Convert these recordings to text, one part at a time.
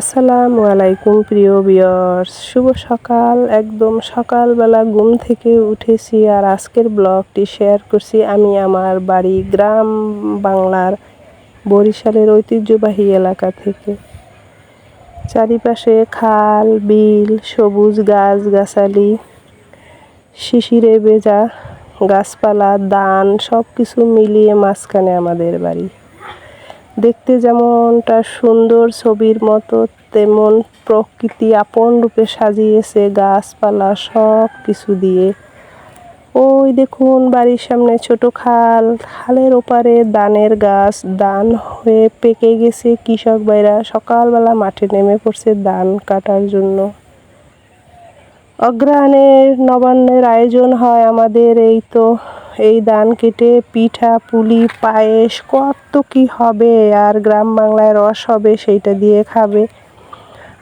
আসসালামু আলাইকুম, প্রিয় বিয়ার্স শুভ সকাল। একদম সকালবেলা ঘুম থেকে উঠেছি আর আজকের ব্লগটি শেয়ার করছি আমি আমার বাড়ি গ্রাম বাংলার বরিশালের ঐতিহ্যবাহী এলাকা থেকে। চারিপাশে খাল, বিল, সবুজ গাছ, গাছালি, শিশিরে ভেজা গাছপালা দান সব কিছু মিলিয়ে মাঝখানে আমাদের বাড়ি। দেখতে যেমনটা সুন্দর ছবির মতো, তেমন প্রকৃতি আপন রূপে সাজিয়েছে গাছপালা সব কিছু দিয়ে। ওই দেখুন বাড়ির সামনে ছোট খাল, খালের ওপারে দানের গাছ দান হয়ে পেকে গেছে কৃষক ভাইরা। সকালবেলা মাঠে নেমে পড়ছে ধান কাটার জন্য। অগ্রহায়ণের নবান্নের আয়োজন হয় আমাদের, এই তো এই ধান কেটে পিঠা পুলি পায়েস কত কি হবে? আর গ্রাম বাংলায় রস হবে সেইটা দিয়ে খাবে।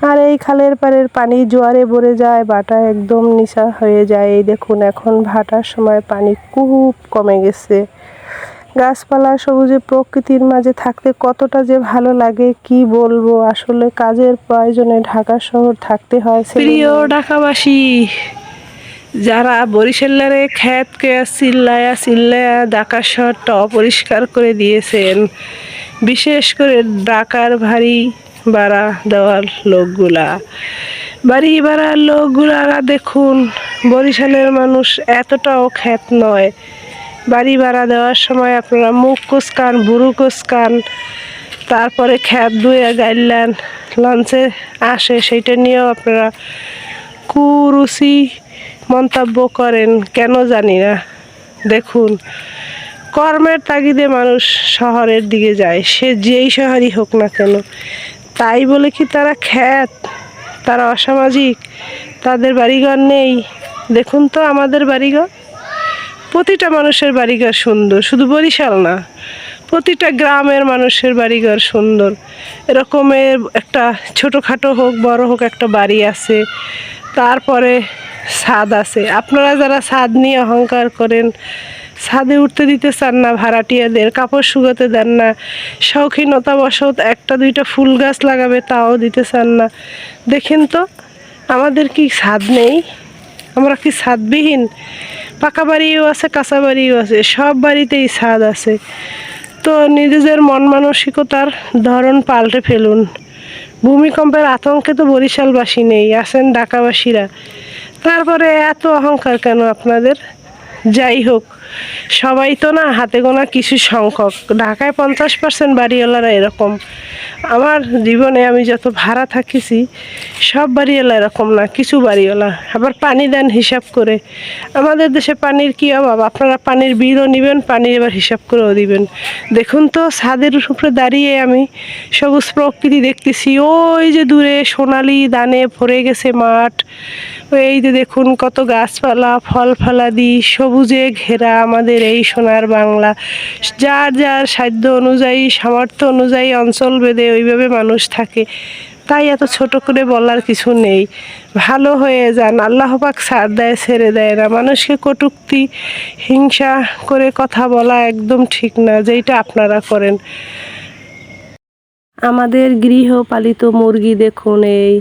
আর এই খালের পাড়ের পানি জোয়ারে ভরে যায় বাটা একদম নিচা হয়ে যায়। এই দেখুন এখন ভাটার সময় পানি খুব কমে গেছে। গাছপালা সবুজে প্রকৃতির মাঝে থাকতে কতটা যে ভালো লাগে কি বলব? আসলে কাজের প্রয়োজনে ঢাকা শহর থাকতে হয় প্রিয় ঢাকাবাসী যারা বরিশালের খ্যাতকে চিল্লায়া চিল্লায়া ঢাকা শহরটা অপরিষ্কার করে দিয়েছেন, বিশেষ করে ঢাকার ভারী ভাড়া দেওয়ার লোকগুলা। বাড়ি ভাড়ার লোকগুলা দেখুন, বরিশালের মানুষ এতটাও খ্যাত নয়। বাড়ি ভাড়া দেওয়ার সময় আপনারা মুখ কুসকান বুড়ু কুসকান তারপরে খ্যাত ধুয়ে গাইলেন লঞ্চে আসে, সেইটা নিয়েও আপনারা কুরুচি মন্তব্য করেন, কেন জানি না। দেখুন, কর্মের তাগিদে মানুষ শহরের দিকে যায়, সে যেই শহরই হোক না কেন। তাই বলে কি তারা খ্যাত? তারা অসামাজিক? তাদের বাড়িঘর নেই? দেখুন তো আমাদের বাড়িঘর। প্রতিটা মানুষের বাড়িঘর সুন্দর, শুধু বরিশাল না, প্রতিটা গ্রামের মানুষের বাড়িঘর সুন্দর। এরকমের একটা ছোটোখাটো হোক, বড় হোক একটা বাড়ি আছে। তারপরে ছাদ আছে। আপনারা যারা ছাদ নিয়ে অহংকার করেন ছাদে উঠতে দিতে চান না ভাড়াটিয়াদের, কাপড় শুকাতে দেন না শৌখিনতা বসত একটা দুইটা ফুল গাছ লাগাবে তাও দিতে চান না। দেখেন তো, আমাদের কি ছাদ নেই? আমরা কি ছাদবিহীন পাকা বাড়িও আছে, কাঁচা বাড়িও আছে, সব বাড়িতেই ছাদ আছে। তো নিজেদের মন মানসিকতার ধরন পাল্টে ফেলুন। ভূমিকম্পের আতঙ্কে তো বরিশালবাসী নেই, আছেন ঢাকাবাসীরা। তারপরে এত অহংকার কেন আপনাদের? যাই হোক। সবাই তো না হাতে গোনা কিছু সংখ্যক। ঢাকায় পঞ্চাশ পার্সেন্ট বাড়িওয়ালারা এরকম। আমার জীবনে আমি যত ভাড়া থাকিছি, সব বাড়িওয়ালা এরকম না, কিছু বাড়িওয়ালা। আবার পানি দেন হিসাব করে। আমাদের দেশে পানির কী অভাব? আপনারা পানির বিলও নেবেন, পানি এবার হিসাব করেও দিবেন। দেখুন তো, ছাদের উপরে দাঁড়িয়ে আমি সবুজ প্রকৃতি দেখতেছি। ওই যে দূরে সোনালি দানে ভরে গেছে মাঠ। এই যে দেখুন কত গাছপালা ফল ফলাদি সবুজে ঘেরা আমাদের এই সোনার বাংলা। যার যার সাধ্য অনুযায়ী, সামর্থ্য অনুযায়ী অঞ্চল ভেদে ওইভাবে মানুষ থাকে। তাই এত ছোট করে বলার কিছু নেই। ভালো হয়ে যান, আল্লাহ পাক ছাড় দেয়, ছেড়ে দেয় না। মানুষকে কটুক্তি, হিংসা করে কথা বলা একদম ঠিক না, যেইটা আপনারা করেন। আমাদের গৃহপালিত মুরগি দেখুন এই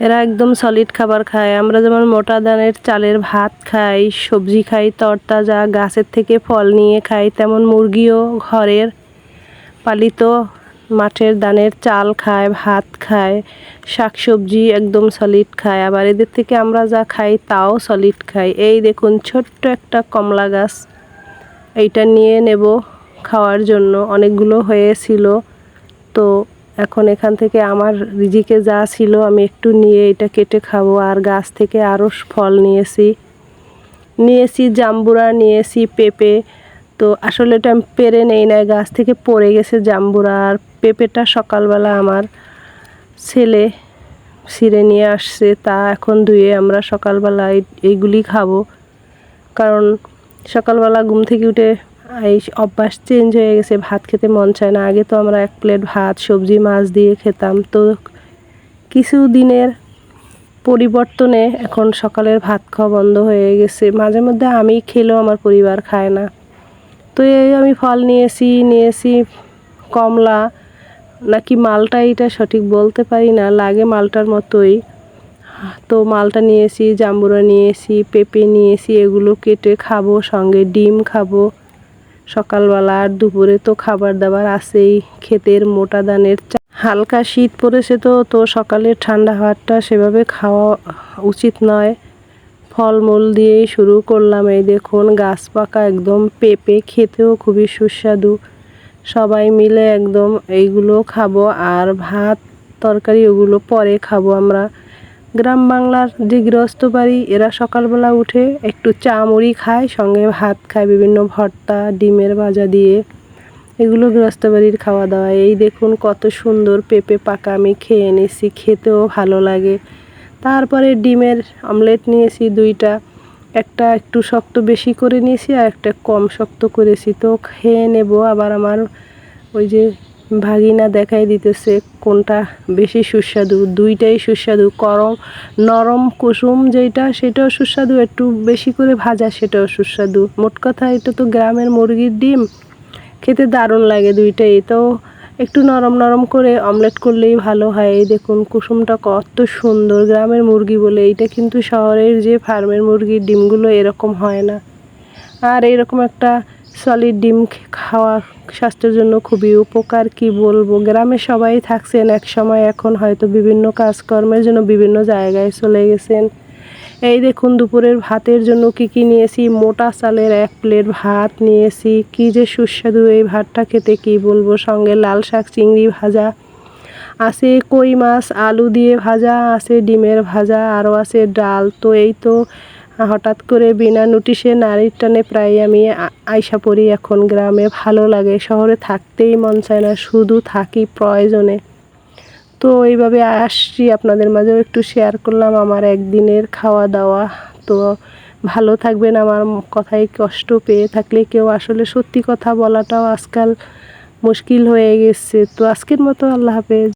এরা একদম সলিড খাবার খায়। আমরা যেমন মোটা দানের চালের ভাত খাই, সবজি খাই তরতাজা গাছের থেকে ফল নিয়ে খাই, তেমন মুরগিও ঘরের পালিত মাঠের দানের চাল খায়, ভাত খায় শাক সবজি একদম সলিড খায়। আবার এদের থেকে আমরা যা খাই তাও সলিড খাই। এই দেখুন ছোট্ট একটা কমলা গাছ। এইটা নিয়ে নেব খাওয়ার জন্য। অনেকগুলো হয়েছিল। তো এখন এখান থেকে আমার রিজিকে যা ছিল আমি একটু নিয়ে এটা কেটে খাব। আর গাছ থেকে আরও ফল নিয়েছি। নিয়েছি জাম্বুরা, নিয়েছি পেঁপে। তো আসলে এটা আমি পেরে নেই না গাছ থেকে পড়ে গেছে জাম্বুরা। আর পেঁপেটা সকালবেলা আমার ছেলে ছিঁড়ে নিয়ে আসছে, তা এখন ধুয়ে আমরা সকালবেলা এইগুলি খাব। কারণ সকালবেলা ঘুম থেকে উঠে এই অভ্যাস চেঞ্জ হয়ে গেছে, ভাত খেতে মন চায় না। আগে তো আমরা এক প্লেট ভাত, সবজি, মাছ দিয়ে খেতাম। তো কিছু দিনের পরিবর্তনে এখন সকালের ভাত খাওয়া বন্ধ হয়ে গেছে। মাঝে মধ্যে আমি খেলেও আমার পরিবার খায় না। তো এই আমি ফল নিয়েছি নিয়েছি কমলা, নাকি মালটা এটা সঠিক বলতে পারি না, লাগে মালটার মতোই। তো মালটা নিয়েছি, জাম্বুরা নিয়েছি, পেঁপে নিয়েছি, এগুলো কেটে খাব, সঙ্গে ডিম খাব। সকালবেলা আর দুপুরে তো খাবার দাবার আছেই, ক্ষেতের মোটা দানের হালকা শীত পড়েছে তো তো সকালের ঠান্ডা হাওয়াটা সেভাবে খাওয়া উচিত নয়। ফলমূল দিয়েই শুরু করলাম। এই দেখুন, গাছ পাকা একদম পেঁপে, খেতেও খুবই সুস্বাদু। সবাই মিলে একদম এইগুলো খাব আর ভাত, তরকারি ওগুলো পরে খাব আমরা। গ্রাম বাংলার যে গৃহস্থ বাড়ি এরা সকালবেলা উঠে একটু চা মুড়ি খায়, সঙ্গে ভাত খায় বিভিন্ন ভর্তা, ডিমের ভাজা দিয়ে। এগুলো গৃহস্থ বাড়ির খাওয়া দাওয়া এই দেখুন কত সুন্দর পেঁপে পাকা আমি খেয়ে এনেছি, খেতেও ভালো লাগে। তারপরে ডিমের অমলেট নিয়েছি দুইটা। একটা একটু শক্ত বেশি করে নিয়েছি আর একটা কম শক্ত করেছি। তো খেয়ে নেব, আবার আমার ওই যে ভাগিনা দেখাই দিতেছে কোনটা বেশি সুস্বাদু। দুইটাই সুস্বাদু। করম, নরম কুসুম যেটা সেটাও সুস্বাদু। একটু বেশি করে ভাজা, সেটাও সুস্বাদু। মোট কথা, এটা তো গ্রামের মুরগির ডিম। খেতে দারুণ লাগে দুইটাই। তো একটু নরম নরম করে অমলেট করলেই ভালো হয়। এই দেখুন, কুসুমটা কত সুন্দর গ্রামের মুরগি বলে। এইটা কিন্তু শহরের যে ফার্মের মুরগির ডিমগুলো এরকম হয় না। আর এরকম একটা সলিড ডিম খাওয়া স্বাস্থ্যের জন্য খুবই উপকার, কি বলব? গ্রামে সবাই থাকছেন এক সময়, এখন হয়তো বিভিন্ন কাজকর্মের জন্য বিভিন্ন জায়গায় চলে গেছেন। এই দেখুন, দুপুরের ভাতের জন্য কি কি নিয়েছি? মোটা চালের এক প্লেট ভাত নিয়েছি। কি যে সুস্বাদু এই ভাতটা খেতে, কি বলব? সঙ্গে লাল শাক, চিংড়ি ভাজা, আছে কই মাছ, আলু দিয়ে ভাজা, আছে ডিমের ভাজা, আরও আছে ডাল। তো এই তো হঠাৎ করে বিনা নোটিশে নারীর টানে প্রায় আমি আ- আইসা পড়ি। এখন গ্রামে ভালো লাগে, শহরে থাকতেই মন চায় না, শুধু থাকি প্রয়োজনে। তো এইভাবে আসছি আপনাদের মাঝেও একটু শেয়ার করলাম আমার একদিনের খাওয়া দাওয়া তো ভালো থাকবেন, আমার কথায় কষ্ট পেয়ে থাকলে কেউ আসলে সত্যি কথা বলাটাও আজকাল মুশকিল হয়ে গেছে। তো আজকের মতো আল্লাহ হাফেজ।